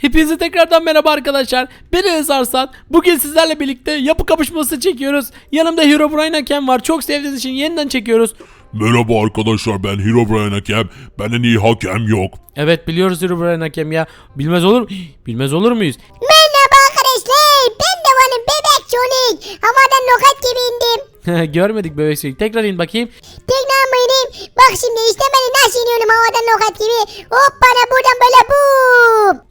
Hepinize tekrardan merhaba arkadaşlar. Ben Enes Arslan. Bugün sizlerle birlikte yapı kapışması çekiyoruz. Yanımda Hero Brian Hakem var. Çok sevdiğiniz için yeniden çekiyoruz. Merhaba arkadaşlar ben Hero Brian Hakem. Benden iyi hakem yok. Evet biliyoruz Hero Brian Hakem ya. Bilmez olur Bilmez olur muyuz? Merhaba arkadaşlar. Ben de varım bebek Sonic. Havadan roket gibi indim. Görmedik bebek Sonic. Tekrar in bakayım. Tekrar mı ineyim? Bak şimdi işte ben nasıl iniyorum havadan roket gibi. Hop bana buradan böyle bum.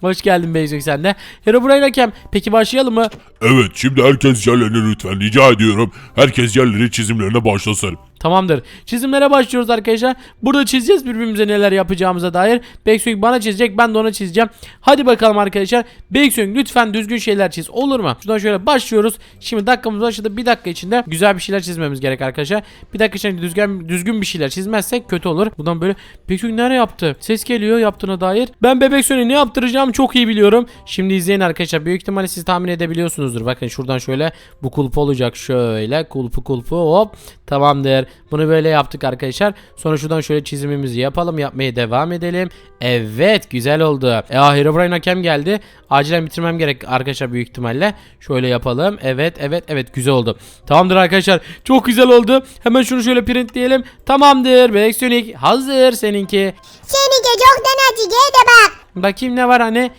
Hoş geldin Sonic sen de. Hero Brian Hakem. Peki başlayalım mı? Evet şimdi herkes yerlerine lütfen rica ediyorum. Herkes yerleri çizimlerine başlasın. Tamamdır. Çizimlere başlıyoruz arkadaşlar. Burada çizeceğiz birbirimize neler yapacağımıza dair. Beksoy bana çizecek ben de ona çizeceğim. Hadi bakalım arkadaşlar. Beksoy lütfen düzgün şeyler çiz olur mu? Şuradan şöyle başlıyoruz. Şimdi dakikamız başladı. Bir dakika içinde güzel bir şeyler çizmemiz gerek arkadaşlar. Bir dakika içinde düzgün, düzgün bir şeyler çizmezsek kötü olur. Buradan böyle Beksoy nereye yaptı? Ses geliyor yaptığına dair. Ben Bebek ne yaptıracağımı çok iyi biliyorum. Şimdi izleyin arkadaşlar. Büyük ihtimalle siz tahmin edebiliyorsunuzdur. Bakın şuradan şöyle bu kulp olacak. Şöyle kulpu kulpu hop. Tamamdır. Bunu böyle yaptık arkadaşlar. Sonra şuradan şöyle çizimimizi yapalım. Yapmaya devam edelim. Evet güzel oldu. E, ah Herobrine hakem geldi. Acilen bitirmem gerek arkadaşlar büyük ihtimalle. Şöyle yapalım. Evet evet evet güzel oldu. Tamamdır arkadaşlar. Çok güzel oldu. Hemen şunu şöyle printleyelim. Tamamdır. Bebek Sonic hazır seninki. Seninki çok denacı gel de bak. Bakayım ne var hani.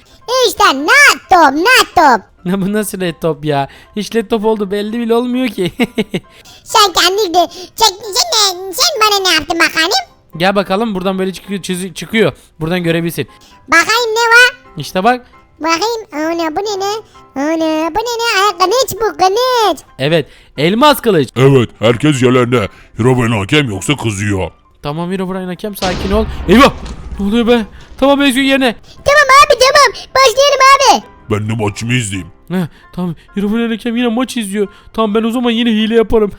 İşte nat top nat top. Ne bu nasıl laptop ya? Hiç laptop oldu belli bile olmuyor ki. Sen kendi de sen, ne- sen bana ne yaptın bakalım? Gel bakalım buradan böyle çıkıyor, çizi- çıkıyor. Buradan görebilsin. Bakayım ne var? İşte bak. Bakayım. Ana bu ne ne? Ana bu ne ne? Ay, kılıç bu kılıç. Evet. Elmas kılıç. Evet herkes yerlerine. Hero Brian Hakem yoksa kızıyor. Tamam Hero Brian hakem sakin ol. Eyvah. Ne oluyor be? Tamam Ezgi yerine. Tamam abi tamam. Başlayalım abi. Ben de maçımı izleyeyim. Heh, tamam Brian hakem yine maç izliyor. Tamam ben o zaman yine hile yaparım.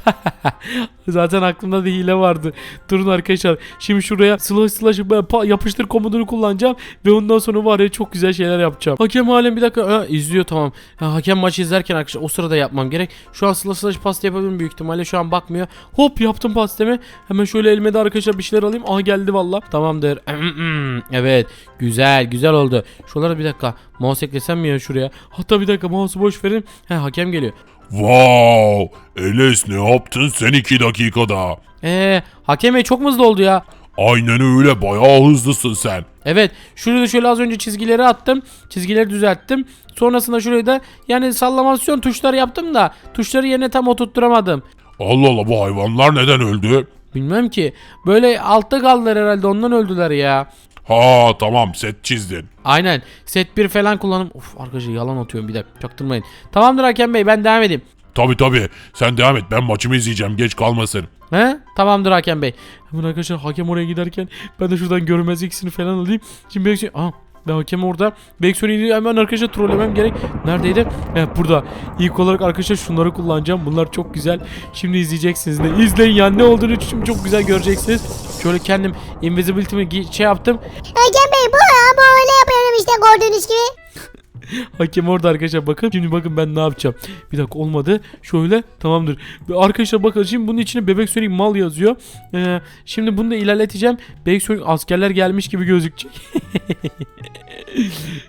Zaten aklımda da hile vardı. Durun arkadaşlar. Şimdi şuraya slash slash yapıştır komutunu kullanacağım. Ve ondan sonra var ya çok güzel şeyler yapacağım. Hakem halen bir dakika ha, izliyor tamam. Ha, hakem maçı izlerken arkadaşlar o sırada yapmam gerek. Şu an slash slash pasta yapabilirim büyük ihtimalle. Şu an bakmıyor. Hop yaptım pastemi. Hemen şöyle elime de arkadaşlar bir şeyler alayım. Aha geldi valla. Tamamdır. evet. Güzel güzel oldu. Şuralara bir dakika. Mouse eklesem mi ya şuraya? Hatta bir dakika mouse'u boş verin. He hakem geliyor. Wow! Enes ne yaptın sen iki dakikada? Eee hakem bey çok hızlı oldu ya. Aynen öyle bayağı hızlısın sen. Evet şurada da şöyle az önce çizgileri attım. Çizgileri düzelttim. Sonrasında şurayı da yani sallamasyon tuşları yaptım da tuşları yerine tam oturtturamadım. Allah Allah bu hayvanlar neden öldü? Bilmem ki. Böyle altta kaldılar herhalde ondan öldüler ya. Ha tamam set çizdin. Aynen. Set 1 falan kullanım. Of arkadaşlar yalan atıyorum bir dakika. Çaktırmayın. Tamamdır Hakem Bey ben devam edeyim. Tabi tabi sen devam et ben maçımı izleyeceğim geç kalmasın. He? Tamamdır Hakem Bey. Hemen arkadaşlar hakem oraya giderken ben de şuradan görmez ikisini falan alayım. Şimdi Beksoy... Aa ve hakem orada. Beksoy'u hemen arkadaşlar trollemem gerek. Neredeydi? Evet burada. İlk olarak arkadaşlar şunları kullanacağım. Bunlar çok güzel. Şimdi izleyeceksiniz de. İzleyin ya ne olduğunu şimdi çok güzel göreceksiniz. Şöyle kendim invisibility'mi şey yaptım. Hakem Bey bu ama öyle yapıyorum işte gördüğünüz gibi. Hakem orada arkadaşlar bakın. Şimdi bakın ben ne yapacağım. Bir dakika olmadı. Şöyle tamamdır. Arkadaşlar bakın şimdi bunun içine bebek sönük mal yazıyor. Ee, şimdi bunu da ilerleteceğim. Bebek sönük askerler gelmiş gibi gözükecek.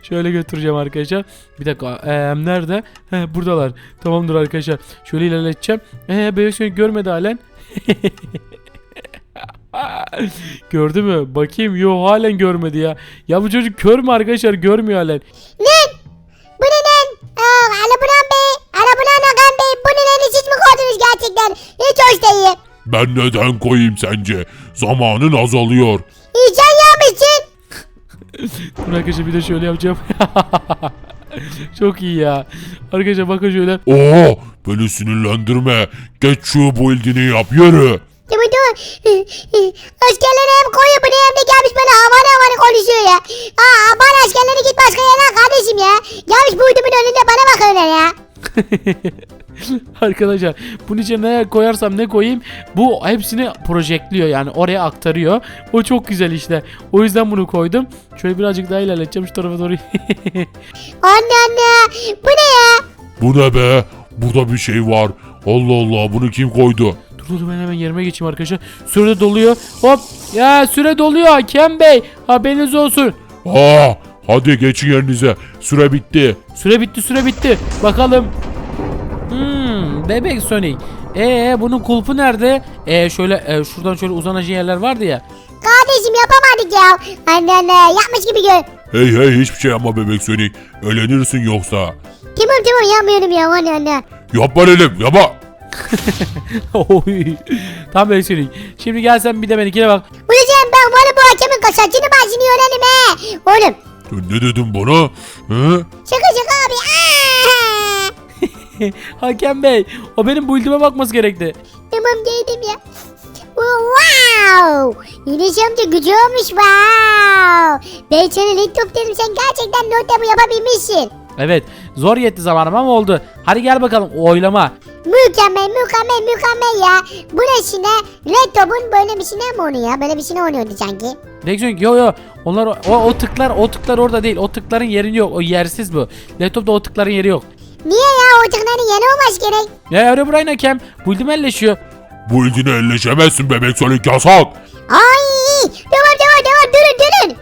Şöyle götüreceğim arkadaşlar. Bir dakika. Ee, nerede? He, buradalar. Tamamdır arkadaşlar. Şöyle ilerleteceğim. Ee, bebek sönük görmedi halen. Gördü mü? Bakayım. Yo halen görmedi ya. Ya bu çocuk kör mü arkadaşlar? Görmüyor halen. Lan! Gerçekten? Hiç hoş değil. Ben neden koyayım sence? Zamanın azalıyor. İyi sen yapmışsın. Dur arkadaşlar bir de şöyle yapacağım. Çok iyi ya. Arkadaşlar bakın şöyle. Oo, beni sinirlendirme. Geç şu buildini yap yürü. Tamam tamam. Askerleri hem koyuyor bunu hem de gelmiş böyle havana havana konuşuyor ya. Aa bana askerleri git başka yerden kardeşim ya. Gelmiş buydumun önünde bana bakıyorlar ya. Arkadaşlar bunun içine ne koyarsam ne koyayım bu hepsini projektliyor yani oraya aktarıyor. O çok güzel işte. O yüzden bunu koydum. Şöyle birazcık daha ilerleteceğim şu tarafa doğru. Anne anne bu ne ya? Bu ne be? Burada bir şey var. Allah Allah bunu kim koydu? dur dur ben hemen yerime geçeyim arkadaşlar. Süre doluyor. Hop ya süre doluyor Hakem Bey. Haberiniz olsun. Aa, Hadi geçin yerinize. Süre bitti. Süre bitti süre bitti. Bakalım. Hmm, bebek Sonic. Ee bunun kulpu nerede? Ee şöyle e, şuradan şöyle uzanacak yerler vardı ya. Kardeşim yapamadık ya. Anne anne yapmış gibi gör. Hey hey hiçbir şey yapma bebek Sonic. Eğlenirsin yoksa. Tamam tamam yapmıyorum ya anne anne. Yapma dedim yapma. Oy. Tamam bebek Sonic. Şimdi gel sen bir de benimkine bak. Hocam ben bana bu hakemin kaçacını başını öğrenim he. Oğlum Sen ne dedin bana? He? şaka şaka abi. Hakem Bey. O benim build'ime bakması gerekti. Tamam geldim ya. Wow! Yunus amca gücü olmuş wow. Ben sana laptop dedim sen gerçekten not bu yapabilmişsin. Evet. Zor yetti zamanım ama oldu. Hadi gel bakalım oylama. Mükemmel mükemmel mükemmel ya. Bu ne şine? Laptopun böyle bir şeyine mi onu ya? Böyle bir şeyine oynuyordu sanki. Sonic yo yo. Onlar o, o tıklar o tıklar orada değil. O tıkların yeri yok. O yersiz bu. Laptopta o tıkların yeri yok. Niye ya o tıkların yeni olması gerek? Ya öyle Brian Hakem. Build'ime elleşiyor. Bu ildine elleşemezsin bebek Sonic yasak. Ay! Tamam tamam tamam durun durun.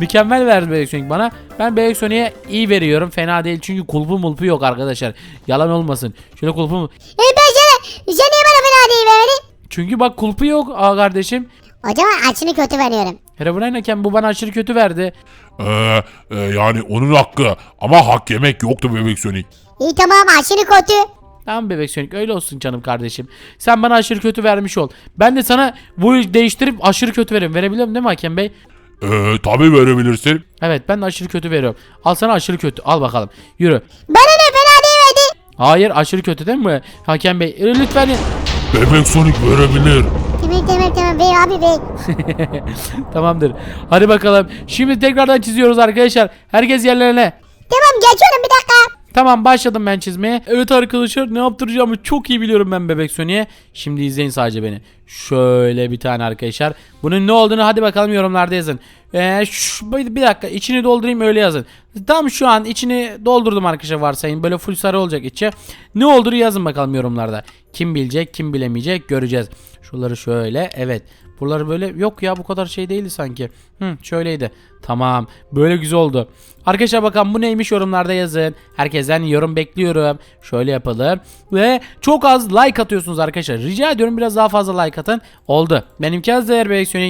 Mükemmel verdi Bebek Sonic bana. Ben Bebek Sonic'e iyi veriyorum. Fena değil çünkü kulpu mulpu yok arkadaşlar. Yalan olmasın. Şöyle kulpu mu? E ben sana, sen niye bana fena değil vermedin? Çünkü bak kulpu yok aa kardeşim. O zaman açını kötü veriyorum. Herobrine Hakem bu bana aşırı kötü verdi. Ee, e, yani onun hakkı. Ama hak yemek yoktu bebek Sonic. İyi tamam aşırı kötü. Tamam Bebek Sonic öyle olsun canım kardeşim. Sen bana aşırı kötü vermiş ol. Ben de sana bu değiştirip aşırı kötü veririm. Verebiliyorum değil mi Hakem Bey? Ee, tabii verebilirsin. Evet ben de aşırı kötü veriyorum. Al sana aşırı kötü. Al bakalım. Yürü. Bana ne fena değil verdi. Hayır aşırı kötü değil mi? Hakem Bey e, lütfen. Bebek Sonic verebilir. Tamam tamam tamam ver abi ver. Tamamdır. Hadi bakalım. Şimdi tekrardan çiziyoruz arkadaşlar. Herkes yerlerine. Tamam geçiyorum bir dakika. Tamam başladım ben çizmeye. Evet arkadaşlar ne yaptıracağımı çok iyi biliyorum ben bebek Sony'e. Şimdi izleyin sadece beni. Şöyle bir tane arkadaşlar. Bunun ne olduğunu hadi bakalım yorumlarda yazın. Ee, şu, bir bir dakika içini doldurayım öyle yazın. Tam şu an içini doldurdum arkadaşlar varsayın. Böyle full sarı olacak içi. Ne olduğunu yazın bakalım yorumlarda. Kim bilecek kim bilemeyecek göreceğiz. Şuraları şöyle evet. Buraları böyle yok ya bu kadar şey değildi sanki. Hı şöyleydi. Tamam böyle güzel oldu. Arkadaşlar bakalım bu neymiş yorumlarda yazın. Herkesten yorum bekliyorum. Şöyle yapalım. Ve çok az like atıyorsunuz arkadaşlar. Rica ediyorum biraz daha fazla like atın. Oldu. Benimki az değer reaksiyonu.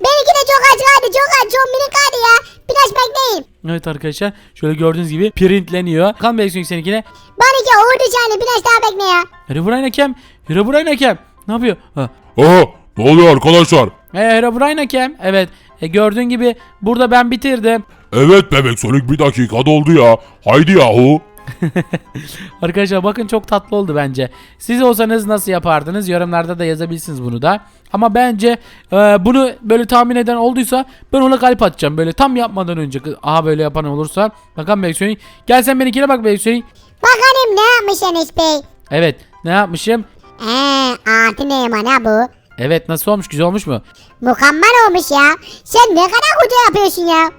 Benimki de çok aç kaldı çok aç çok minik kaldı ya. Biraz bekleyin. Evet arkadaşlar şöyle gördüğünüz gibi printleniyor. Bakalım reaksiyon seninkine. Benimki oldu yani biraz daha bekle ya. Herobrine Hakem. Herobrine Hakem. Ne yapıyor? Ha. Aha ne oluyor arkadaşlar? E, Herobrine Hakem. Evet. E, gördüğün gibi burada ben bitirdim. Evet bebek Sonic bir dakika doldu ya. Haydi yahu. Arkadaşlar bakın çok tatlı oldu bence. Siz olsanız nasıl yapardınız? Yorumlarda da yazabilirsiniz bunu da. Ama bence e, bunu böyle tahmin eden olduysa ben ona kalp atacağım. Böyle tam yapmadan önce. Aha böyle yapan olursa. Bakalım Beksoy. Gel sen benimkine bak Beksoy. Bakalım ne yapmış Enes Bey. Evet ne yapmışım? Eee altı ne bana bu? Evet nasıl olmuş güzel olmuş mu? Mükemmel olmuş ya. Sen ne kadar kutu yapıyorsun ya.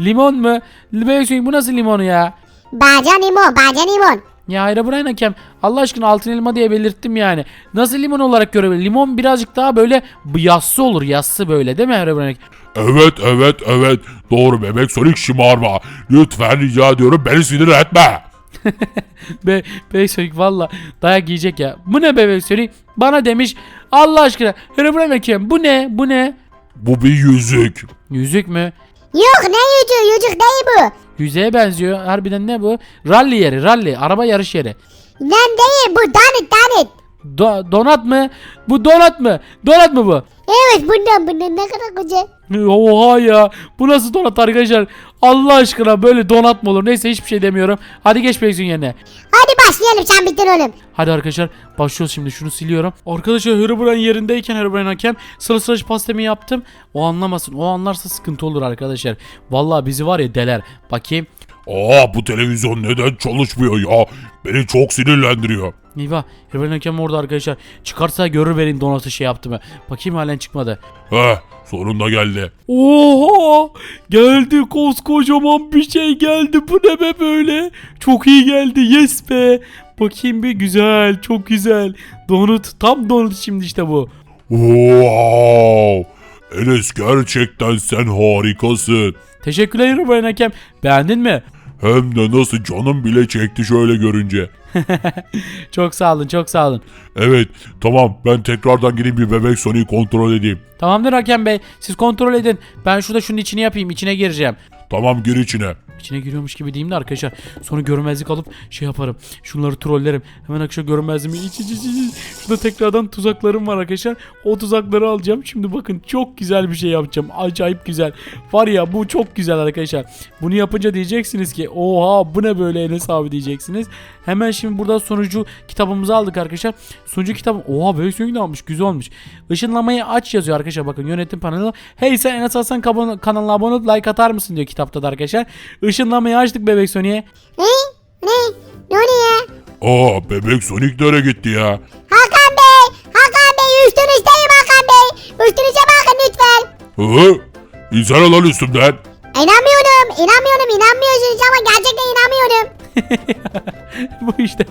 Limon mu? Beksoy bu nasıl limonu ya? Bacan limon bacan limon. Ya hayır Brian Hakem Allah aşkına altın elma diye belirttim yani. Nasıl limon olarak görebilir? Limon birazcık daha böyle yassı olur yassı böyle değil mi Brian Hakem? Evet evet evet. Doğru bebek Sonic şımarma. Lütfen rica ediyorum beni sinir etme. Be bebek Sonic valla dayak yiyecek ya. Bu ne bebek Sonic? Bana demiş Allah aşkına. Herobrine Hakem bu ne? Bu ne? Bu bir yüzük. Yüzük mü? Yok ne yüzüğü yüzük değil bu. Yüzeye benziyor. Harbiden ne bu? Rally yeri, rally. Araba yarış yeri. Nem değil bu danit danit. Do- donat mı? Bu donat mı? Donat mı bu? Evet bundan bundan ne kadar güzel. Oha ya. Bu nasıl donat arkadaşlar? Allah aşkına böyle donat mı olur? Neyse hiçbir şey demiyorum. Hadi geç Beyzun yerine. Hadi başlayalım sen bitir oğlum. Hadi arkadaşlar başlıyoruz şimdi şunu siliyorum. Arkadaşlar Herobrine yerindeyken Herobrine hakem sıra sıra pastemi yaptım. O anlamasın. O anlarsa sıkıntı olur arkadaşlar. Vallahi bizi var ya deler. Bakayım. Aa bu televizyon neden çalışmıyor ya? Beni çok sinirlendiriyor. Eyvah Herobrine hakem orada arkadaşlar. Çıkarsa görür benim donatı şey yaptı mı. Bakayım halen çıkmadı. Heh sonunda geldi. Oha! Geldi koskocaman bir şey geldi. Bu ne be böyle? Çok iyi geldi. Yes be. Bakayım bir güzel. Çok güzel. Donut. Tam donut şimdi işte bu. Wow. Enes gerçekten sen harikasın. Teşekkürler Herobrine hakem. Beğendin mi? Hem de nasıl canım bile çekti şöyle görünce. Çok sağ olun çok sağ olun. Evet tamam ben tekrardan gideyim bir bebek Sonic'i kontrol edeyim. Tamamdır hakem bey. Siz kontrol edin. Ben şurada şunun içini yapayım. içine gireceğim. Tamam gir içine. İçine giriyormuş gibi diyeyim de arkadaşlar. Sonra görünmezlik alıp şey yaparım. Şunları trollerim. Hemen arkadaşlar görünmezliğimi iç iç iç. Şurada tekrardan tuzaklarım var arkadaşlar. O tuzakları alacağım. Şimdi bakın çok güzel bir şey yapacağım. Acayip güzel. Var ya bu çok güzel arkadaşlar. Bunu yapınca diyeceksiniz ki oha bu ne böyle Enes abi diyeceksiniz. Hemen şimdi burada sonucu kitabımızı aldık arkadaşlar. Sonucu kitabı oha böyle de almış güzel olmuş. Işınlamayı aç yazıyor arkadaşlar bakın yönetim paneli. Hey sen Enes Hasan kanalına abone olup like atar mısın diyor kitapta da arkadaşlar. Işınlamayı açtık bebek Sony'e. Ne? Ne? Ne oluyor? Aa bebek Sonic nereye gitti ya? Hakan Bey! Hakan Bey üstünü isteyim Hakan Bey! Üstünüze bakın lütfen! Hı? İnsana lan üstümden. İnanmıyorum, inanmıyorum, inanmıyorsunuz ama gerçekten inanmıyorum. Bu işte.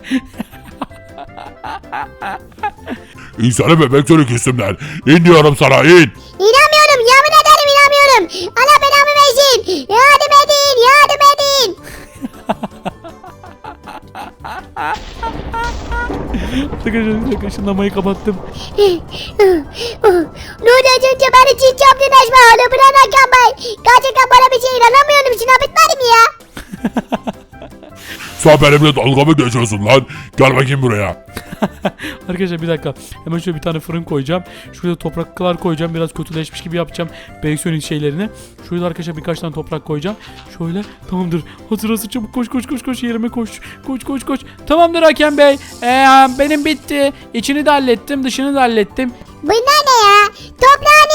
İnsana bebek Sonic üstümden. İn diyorum sana in. İnanmıyorum, yemin ederim inanmıyorum. Versin. Yardım edin, yardım edin. Arkadaşlar ışınlamayı kapattım. az önce beni çiğ yaptın Esma oğlum bırak Bey. Gerçekten bana bir şey inanamıyorum. Şuna bitmedi mi ya? Sen benimle dalga mı geçiyorsun lan? Gel bakayım buraya. Arkadaşlar bir dakika. Hemen şöyle bir tane fırın koyacağım. Şurada topraklar koyacağım. Biraz kötüleşmiş gibi yapacağım. Beysonin şeylerini. Şurada arkadaşlar birkaç tane toprak koyacağım. Şöyle tamamdır. Hazırası çabuk koş koş koş koş yerime koş. Koş koş koş. Tamamdır Hakem Bey. Ee, benim bitti. İçini de hallettim. Dışını da hallettim. Bunlar ne ya? Toprağı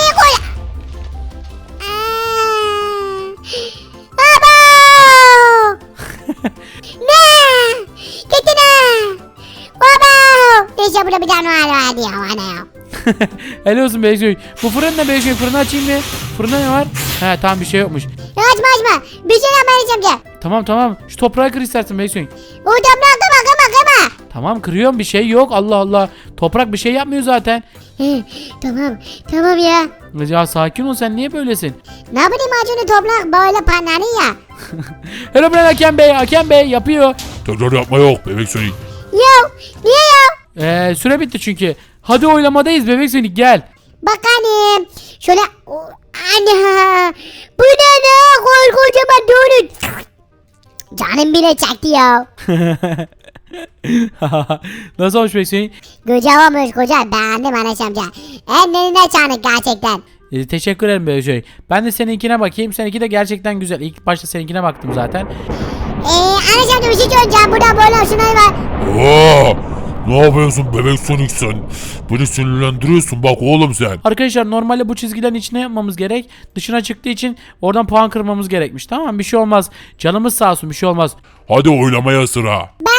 Helal olsun Beysoy. Bu fırın ne Beysoy? Fırını açayım mı? Fırında ne var? He tamam bir şey yokmuş. Açma açma. Bir şey yapmayacağım ki. Tamam tamam. Şu toprağı kır istersin Beysoy. O toprağı kıma kıma kıma. Tamam kırıyorum bir şey yok. Allah Allah. Toprak bir şey yapmıyor zaten. Hı, tamam tamam ya. Ya sakin ol sen niye böylesin? Ne bileyim acını toprak böyle panları ya. Hello ben Hakem Bey. Hakem Bey yapıyor. Tekrar yapma yok bebek Sonic. Yo niye ya? Ee, süre bitti çünkü. Hadi oylamadayız bebek Sonic gel. Bakalım. Şöyle. O, ana. Bu ne ne? Korkocaman doğru. Canım bile çekti ya. Nasıl olmuş bebek Sonic? Güzel olmuş güzel. Beğendim Enes amca. Ellerine çağırdık gerçekten. Ee, teşekkür ederim bebek Sonic. Ben de seninkine bakayım. Seninki de gerçekten güzel. İlk başta seninkine baktım zaten. Eee Enes amca bir şey söyleyeceğim. Burada böyle şunlar var. Aa, ne yapıyorsun bebek Sonic sen? Beni sinirlendiriyorsun bak oğlum sen. Arkadaşlar normalde bu çizgilerin içine yapmamız gerek. Dışına çıktığı için oradan puan kırmamız gerekmiş. Tamam bir şey olmaz. Canımız sağ olsun bir şey olmaz. Hadi oynamaya sıra. Ben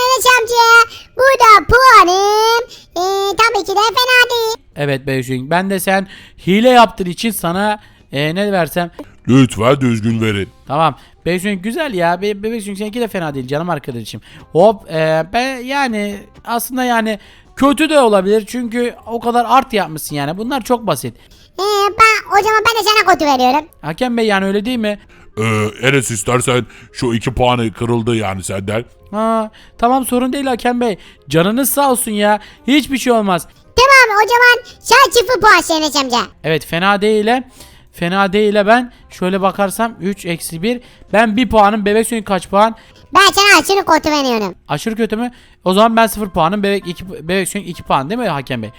Enes amca. Burada puanım. Eee tabii ki de fena değil. Evet bebek Sonic. Ben de sen hile yaptığın için sana ee, ne versem. Lütfen düzgün verin. Tamam. Bebek Sonic güzel ya. Be Bebek Sonic seninki de fena değil canım arkadaşım. Hop ee, ben yani aslında yani kötü de olabilir çünkü o kadar art yapmışsın yani. Bunlar çok basit. Eee ben o zaman ben de sana kötü veriyorum. Hakem Bey yani öyle değil mi? Ee, Enes istersen şu iki puanı kırıldı yani senden. Ha, tamam sorun değil Hakem Bey. Canınız sağ olsun ya. Hiçbir şey olmaz. Tamam o zaman sen sıfır puan Enes amca. Evet fena değil he. Fena değil ben. Şöyle bakarsam 3 eksi 1. Ben 1 puanım. Bebek Sonic kaç puan? Ben sana aşırı kötü veriyorum. Aşırı kötü mü? O zaman ben 0 puanım. Bebek 2 Bebek Sonic 2 puan değil mi Hakem Bey?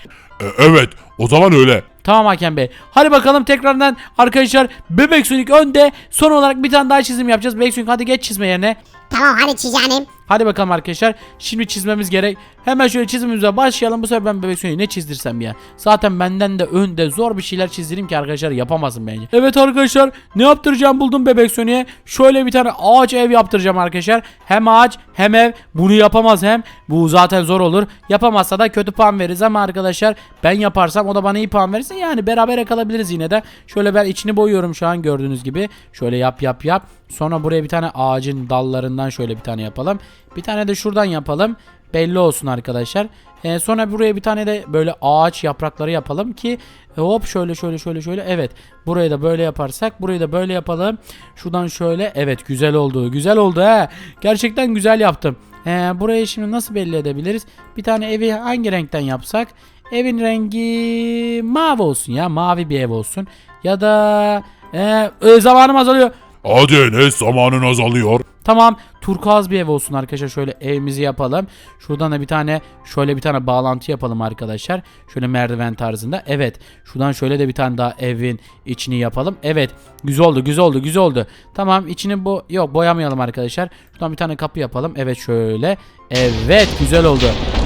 Ee, evet o zaman öyle. Tamam Hakem Bey. Hadi bakalım tekrardan arkadaşlar Bebek Sonic önde. Son olarak bir tane daha çizim yapacağız. Bebek Sonic hadi geç çizme yerine. Tamam hadi çizelim. Hadi bakalım arkadaşlar. Şimdi çizmemiz gerek. Hemen şöyle çizimimize başlayalım. Bu sefer ben bebek Sonic'i ne çizdirsem ya. Zaten benden de önde zor bir şeyler çizdireyim ki arkadaşlar yapamazsın bence. Evet arkadaşlar ne yaptıracağım buldum bebek Sonic'e. Şöyle bir tane ağaç ev yaptıracağım arkadaşlar. Hem ağaç hem ev. Bunu yapamaz hem. Bu zaten zor olur. Yapamazsa da kötü puan veririz ama arkadaşlar ben yaparsam o da bana iyi puan verirse yani beraber kalabiliriz yine de. Şöyle ben içini boyuyorum şu an gördüğünüz gibi. Şöyle yap yap yap. Sonra buraya bir tane ağacın dallarından şöyle bir tane yapalım. Bir tane de şuradan yapalım. Belli olsun arkadaşlar. E, sonra buraya bir tane de böyle ağaç yaprakları yapalım ki e, hop şöyle şöyle şöyle şöyle. Evet burayı da böyle yaparsak burayı da böyle yapalım. Şuradan şöyle evet güzel oldu güzel oldu he. Gerçekten güzel yaptım. E, burayı şimdi nasıl belli edebiliriz? Bir tane evi hangi renkten yapsak? Evin rengi mavi olsun ya mavi bir ev olsun. Ya da e, zamanım azalıyor. Hadi Enes zamanın azalıyor. Tamam turkuaz bir ev olsun arkadaşlar şöyle evimizi yapalım. Şuradan da bir tane şöyle bir tane bağlantı yapalım arkadaşlar. Şöyle merdiven tarzında. Evet şuradan şöyle de bir tane daha evin içini yapalım. Evet güzel oldu güzel oldu güzel oldu. Tamam içini bu yok boyamayalım arkadaşlar. Şuradan bir tane kapı yapalım. Evet şöyle. Evet güzel oldu.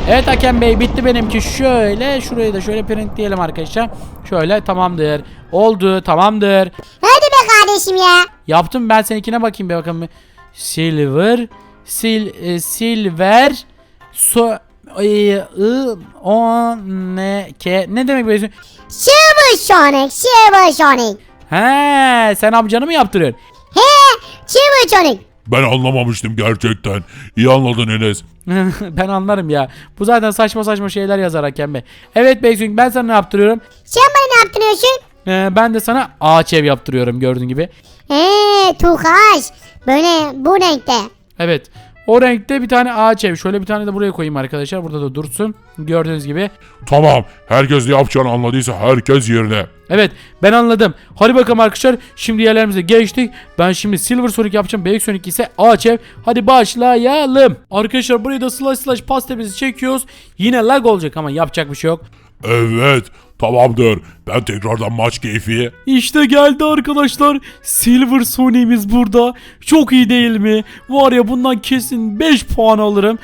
Evet Hakem Bey bitti benimki. Şöyle şurayı da şöyle printleyelim arkadaşlar. Şöyle tamamdır. Oldu tamamdır. Hadi be kardeşim ya. Yaptım ben seninkine bakayım bir bakalım. Silver, sil, e, silver, so, e, i, o, ne, ke, ne demek böyle? Silver Sonic, Silver Sonic. He, sen amcanı mı yaptırıyorsun? He, Silver Sonic. Ben anlamamıştım gerçekten. İyi anladın Enes. ben anlarım ya. Bu zaten saçma saçma şeyler yazar Hakem Bey. Evet Beysun ben sana ne yaptırıyorum? Sen bana ne yaptırıyorsun? Ee, ben de sana ağaç ev yaptırıyorum gördüğün gibi. He, turkuaz. Böyle bu renkte. Evet. O renkte bir tane ağaç ev. Şöyle bir tane de buraya koyayım arkadaşlar. Burada da dursun. Gördüğünüz gibi. Tamam. Herkes ne yapacağını anladıysa herkes yerine. Evet ben anladım. Hadi bakalım arkadaşlar. Şimdi yerlerimize geçtik. Ben şimdi Silver Sonic yapacağım. Beyaz Sonic ise ağaç ev. Hadi başlayalım. Arkadaşlar burayı da slash slash pastemizi çekiyoruz. Yine lag olacak ama yapacak bir şey yok. Evet. Tamamdır. Ben tekrardan maç keyfi. İşte geldi arkadaşlar. Silver Sonic'imiz burada. Çok iyi değil mi? Var ya bundan kesin 5 puan alırım.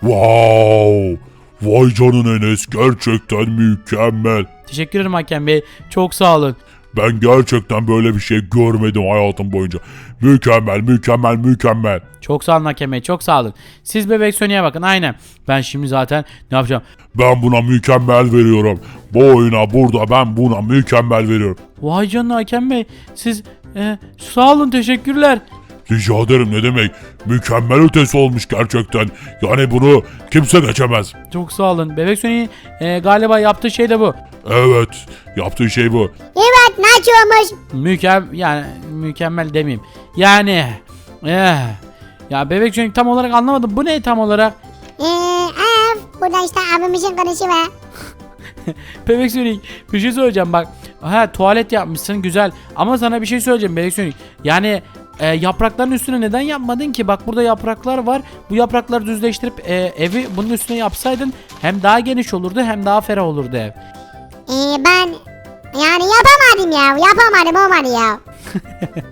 Wow. Vay canına Enes. Gerçekten mükemmel. Teşekkür ederim Hakem Bey. Çok sağ olun. Ben gerçekten böyle bir şey görmedim hayatım boyunca. Mükemmel, mükemmel, mükemmel. Çok sağ olun Hakem Bey. Çok sağ olun. Siz bebek Sonic'e bakın. Aynen. Ben şimdi zaten ne yapacağım? Ben buna mükemmel veriyorum. Bu oyuna burada ben buna mükemmel veriyorum. Vay canına Hakem Bey. Siz e, sağ olun. Teşekkürler. Rica ederim ne demek. Mükemmel ötesi olmuş gerçekten. Yani bunu kimse geçemez. Çok sağ olun. Bebek Sonic'in e, galiba yaptığı şey de bu. Evet, yaptığı şey bu. Evet, nasıl olmuş? Mükemmel yani mükemmel demeyeyim. Yani eh, ya Bebek Sonic tam olarak anlamadım. Bu ne tam olarak? Eee, av. Burada işte abimizin var. Bebek Sonic bir şey söyleyeceğim bak. Ha tuvalet yapmışsın güzel. Ama sana bir şey söyleyeceğim Bebek Sonic. Yani e, yaprakların üstüne neden yapmadın ki? Bak burada yapraklar var. Bu yaprakları düzleştirip e, evi bunun üstüne yapsaydın hem daha geniş olurdu hem daha ferah olurdu ev. Ee, ben yani yapamadım ya. Yapamadım olmadı ya.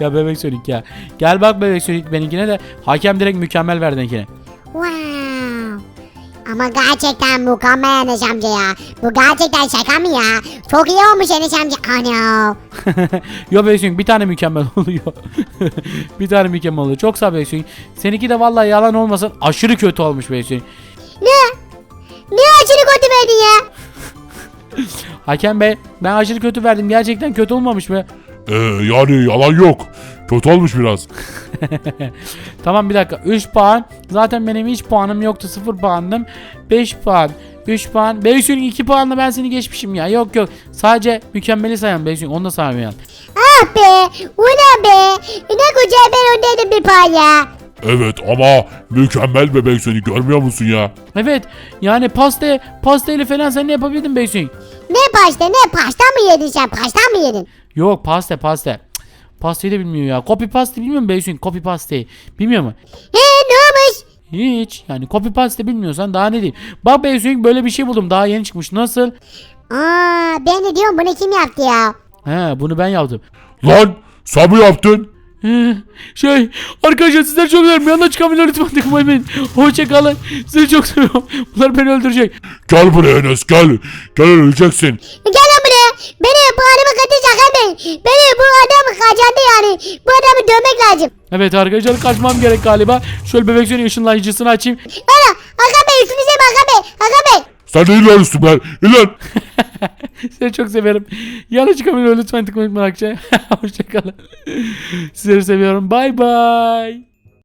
Ya Bebek Sonic ya. Gel bak Bebek Sonic benimkine de hakem direkt mükemmel verdi benimkine. Wow. Ama gerçekten mükemmel Enes amca ya. Bu gerçekten şaka mı ya? Çok iyi olmuş Enes amca. Ana. Yo Bebek Sonic bir tane mükemmel oluyor. bir tane mükemmel oluyor. Çok sağ Bebek Sonic. Seninki de vallahi yalan olmasın aşırı kötü olmuş Bebek Sonic. Ne? Ne acını kötü verdin ya? Hakem Bey ben aşırı kötü verdim. Gerçekten kötü olmamış mı? Ee, yani yalan yok. Kötü olmuş biraz. Tamam bir dakika 3 puan. Zaten benim hiç puanım yoktu 0 puandım. 5 puan. 3 puan. Sonic 2 puanla ben seni geçmişim ya. Yok yok. Sadece mükemmeli sayan Sonic onu da saymayalım. Ah be. Ne be? Ne güzel ben öndeydim bir pay ya. Evet ama mükemmel bebek seni görmüyor musun ya? Evet yani pasta pastayla falan sen ne yapabildin Bebek Sonic? Ne pasta ne pasta mı yedin sen? Pasta mı yedin? Yok pasta pasta. Cık, Pastayı da bilmiyor ya. Copy paste bilmiyor mu Beysun? Copy paste'yi. Bilmiyor mu? He ne olmuş? Hiç. Yani copy paste bilmiyorsan daha ne diyeyim. Bak Beysun böyle bir şey buldum. Daha yeni çıkmış. Nasıl? Aa ben de diyorum bunu kim yaptı ya? He bunu ben yaptım. Lan sen mi yaptın? Şey arkadaşlar sizleri çok seviyorum. Yanına çıkamayın lütfen tıklamayın. Hoşçakalın. Sizi çok seviyorum. Bunlar beni öldürecek. Gel buraya Enes gel. Gel öleceksin. Gel lan buraya. Beni bu adamı katacak hemen. Beni bu adam kaçırdı yani. Bu adamı dövmek lazım. Evet arkadaşlar kaçmam gerek galiba. Şöyle bebek sönüyor ışınlayıcısını açayım. Ana Hakan Bey üstünüze bak Hakan Bey. Hakan Bey. Sen de ilan üstüme. İlan. Seni çok severim. Yana çıkamıyorum lütfen tıklamayın arkadaşlar. Hoşçakalın. Sizleri seviyorum. Bay bay.